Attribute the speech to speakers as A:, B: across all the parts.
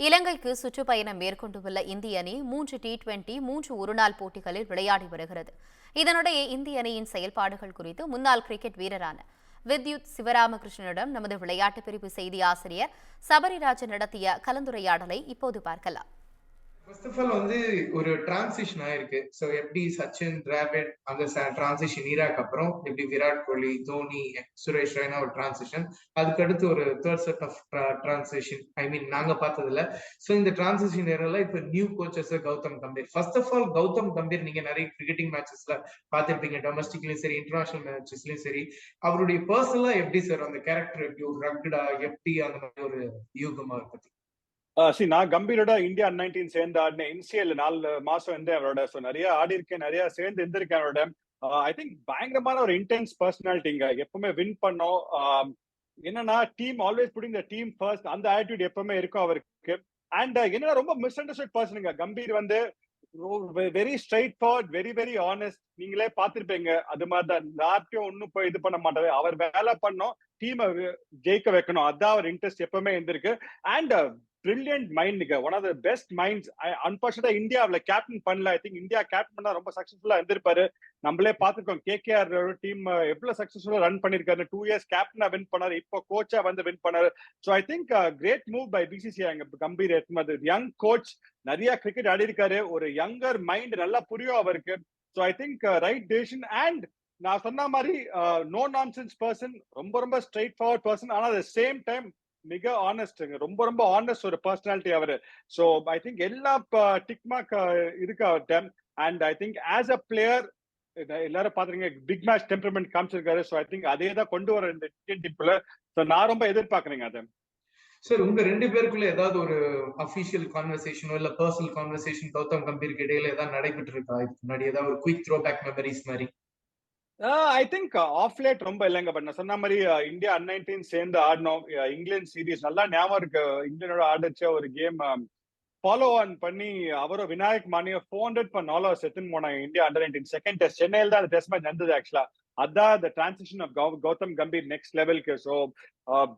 A: இலங்கைக்கு சுற்றுப்பயணம் மேற்கொண்டுள்ள இந்திய அணி மூன்று டி டுவெண்டி மூன்று ஒருநாள் போட்டிகளில் விளையாடி வருகிறது. இதனிடையே இந்திய அணியின் செயல்பாடுகள் குறித்து முன்னாள் கிரிக்கெட் வீரரான வித்யுத் சிவராமகிருஷ்ணனிடம் நமது விளையாட்டு பிரிவு செய்தி ஆசிரியர் சபரிராஜன் நடத்திய கலந்துரையாடலை இப்போது பார்க்கலாம்.
B: ஃபர்ஸ்ட் ஆஃப் ஆல் வந்து ஒரு டிரான்சிஷன் ஆயிருக்கு. ஸோ எப்படி சச்சின் டிராவிட் அந்த டிரான்சிஷன் ஈராக்கு அப்புறம் எப்படி விராட் கோலி தோனி சுரேஷ் ரெய்னா ஒரு டிரான்சிஷன் அதுக்கு அடுத்து ஒரு third set of transition I mean நாங்க பார்த்ததுல ஸோ இந்த டிரான்சிஷன் ஏரியால இப்போ new coaches Gautam Gambhir. First of all Gautam Gambhir நீங்க நிறைய கிரிக்கெட்டிங் மேட்சஸ்ல பார்த்திருப்பீங்க. டொமஸ்டிக்லயும் சரி இன்டர்நேஷனல் மேட்சஸ்லயும் சரி. அவருடைய பர்சனலா எப்படி சார் அந்த கேரக்டர் எப்படி ஒரு ரக்டா எப்படி அந்த மாதிரி ஒரு யூகமா பத்தி
C: சி நான் கம்பீரோட இந்தியா நைன்டீன் சேர்ந்து ஆடினேன் இன்சியல் நாலு மாசம் வந்து அவரோட ஸோ நிறைய ஆடி இருக்கேன் நிறைய சேர்ந்து இருந்திருக்கேன் அவரோட. ஐ திங்க் பயங்கரமான ஒரு இன்டென்ஸ் பர்சனாலிட்டிங்க எப்பவுமே வின் பண்ணோம். என்னன்னா team always putting the team first அந்த ஆட்டிடியூட் எப்பவுமே இருக்கும் அவருக்கு. அண்ட் என்னன்னா ரொம்ப மிஸ் அண்டர்ஸ்டாண்ட் பர்சனுங்க கம்பீர் வந்து very straight forward very very honest நீங்களே பார்த்துருப்பீங்க. அது மாதிரி தான். யார்ட்டையும் ஒன்றும் போய் இது பண்ண மாட்டாரு. அவர் வேலை பண்ணோம். டீமை ஜெயிக்க வைக்கணும். அதான் அவர் இன்ட்ரெஸ்ட் எப்பவுமே இருந்திருக்கு. And brilliant mind one of the best minds அன்பார்ச்சுனேட்டா இந்தியாவில் கேப்டன் பண்ணல. ஐ திங்க் இந்தியா கேப்டன் பண்ணா ரொம்ப சக்சஸ்ஃபுல்லா இருந்திருப்பாரு. நம்மளே பார்த்துருக்கோம். கேகேஆர் டீம் எவ்வளவு சக்சஸ்ஃபுல்லா ரன் பண்ணிருக்காரு டூ இயர்ஸ் கேப்டனா வின் பண்ணாரு. இப்போ கோச்சா வந்து வின் பண்ணாரு. So I think great move by BCCI அங்க கம்பீர் எட்மது யங் கோச் நிறைய கிரிக்கெட் ஆடி இருக்காரு ஒரு யங்கர் மைண்ட் நல்லா புரியும் அவருக்கு. So I think right decision and நான் சொன்ன மாதிரி நோ நான்சென்ஸ் பர்சன் ரொம்ப ரொம்ப ஸ்ட்ரைட் ஃபார்வர்ட் பர்சன் ஆனால் அட் சேம் டைம் மிக ஆனஸ்ட்ங்க ரொம்ப ரொம்ப ஆனஸ்ட் ஒரு பர்சனாலிட்டி அவரு. ஸோ ஐ திங்க் எல்லா டிக்மாக் இருக்கு அவர்கிட்ட and I think as a player எல்லாரும் பாத்துருங்க பிக் மேட்ச் டெம்பரமெண்ட் காமிச்சிருக்காரு. ஸோ ஐ திங்க் அதே தான் கொண்டு வர இந்த இந்தியன் டீம்ல ஸோ நான் ரொம்ப எதிர்பார்க்குறேங்க அதை.
B: சார் உங்க ரெண்டு பேருக்குள்ள ஏதாவது ஒரு அபிஷியல் கான்வர்சேஷனோ இல்ல பர்சனல் கான்வர்சேஷன் கௌதம் கம்பீருக்கு இடையில ஏதாவது நடைபெற்று இருக்கா இதுக்கு முன்னாடி ஏதாவது ஒரு குயிக் த்ரோ பேக் மெமரிஸ் மாதிரி.
C: ஐ திங்க் ஆஃப் லேட் ரொம்ப இல்லைங்க பட் நான் சொன்ன மாதிரி இந்தியா அன் நைன்டீன் சேர்ந்து ஆடினோம். இங்கிலாந்து சீரீஸ் நல்லா ஞாபகம் இருக்கு. இந்தியனோட ஆடிச்ச ஒரு கேம் ஃபாலோ ஆன் பண்ணி அவரும் விநாயக் மானியோ ஃபோர் ஹண்ட்ரட் பண்ண நாலோ செத்துன்னு போனாங்க India under nineteen second test சென்னையில் தான் அந்த டெஸ்ட் மேட்ச் நடந்தது ஆக்சுவலா அதான் the transition of Gautam Gambhir next லெவலுக்கு so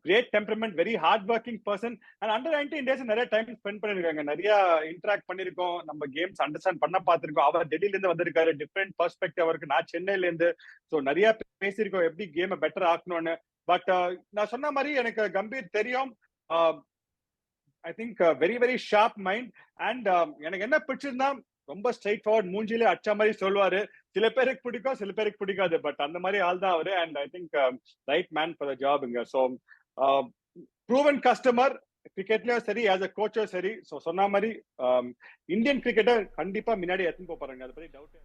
C: great temperament very hard working person and under nineteen days நிறைய டைம் ஸ்பெண்ட் பண்ணிருக்காங்க. நிறைய இன்ட்ராக்ட் பண்ணிருக்கோம். நம்ம கேம்ஸ் அண்டர்ஸ்டாண்ட் பண்ண பார்த்திருக்கோம். அவர் டெல்லியில இருந்து வந்திருக்காரு. டிஃப்ரெண்ட் பர்ஸ்பெக்டிவ் அவருக்கு. நான் சென்னையில இருந்து ஸோ நிறைய பேசியிருக்கோம். எப்படி கேமை பெட்டர் ஆக்கணும்னு. பட் நான் சொன்ன மாதிரி எனக்கு கம்பீர் தெரியும். I think very very sharp mind and எனக்கு என்ன பிடிச்சிருந்தா ரொம்ப ஸ்ட்ரைட் ஃபார்வர்ட் மூஞ்சிலே அச்ச மாதிரி சொல்லுவாரு. சில பேருக்கு பிடிக்கும் சில பேருக்கு பிடிக்காது. பட் அந்த மாதிரி ஆள் தான் அவரு. And I think right man for the ஜாப்ங்க so proven customer கிரிக்கெட்லயும் சரி ஆஸ் அ கோச்சும் சரி. ஸோ சொன்ன மாதிரி um, இந்தியன் கிரிக்கெட்டை கண்டிப்பா முன்னாடி எத்தனை போறாங்க? அதை பத்தி டவுட்